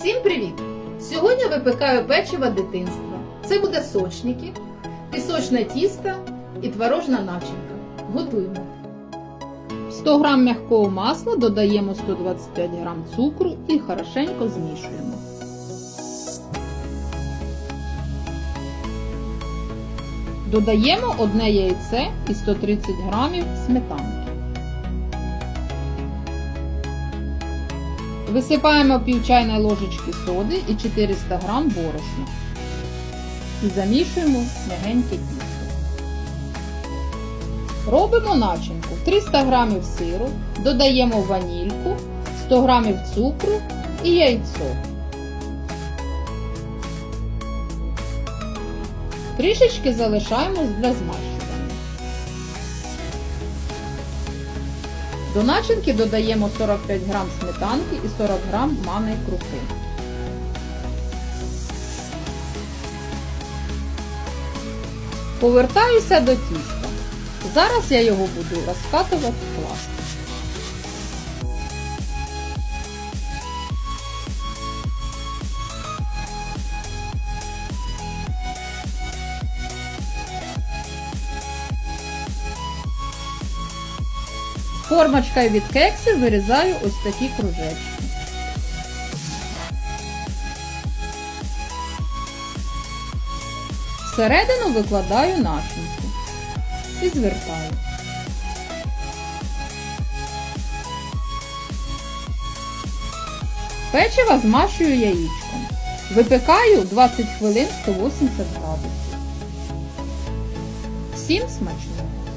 Всім привіт! Сьогодні випекаю печиво дитинства. Це буде сочники, пісочне тісто і творожна начинка. Готуємо. 100 г м'якого масла додаємо 125 г цукру і хорошенько змішуємо. Додаємо одне яйце і 130 г сметанки. Висипаємо пів чайної ложечки соди і 400 г борошна. І замішуємо м'ягеньке тісто. Робимо начинку. 300 г сиру, додаємо ванільку, 100 г цукру і яйцо. Трішечки залишаємо для змащування. До начинки додаємо 45 г сметанки і 40 г манної крупи. Повертаюся до тіста. Зараз я його буду розкатувати в пластик. Формочкою від кексів вирізаю ось такі кружечки. Всередину викладаю начинку і звертаю. Печиво змащую яєчком. Випікаю 20 хвилин 180 градусів. Всім смачно!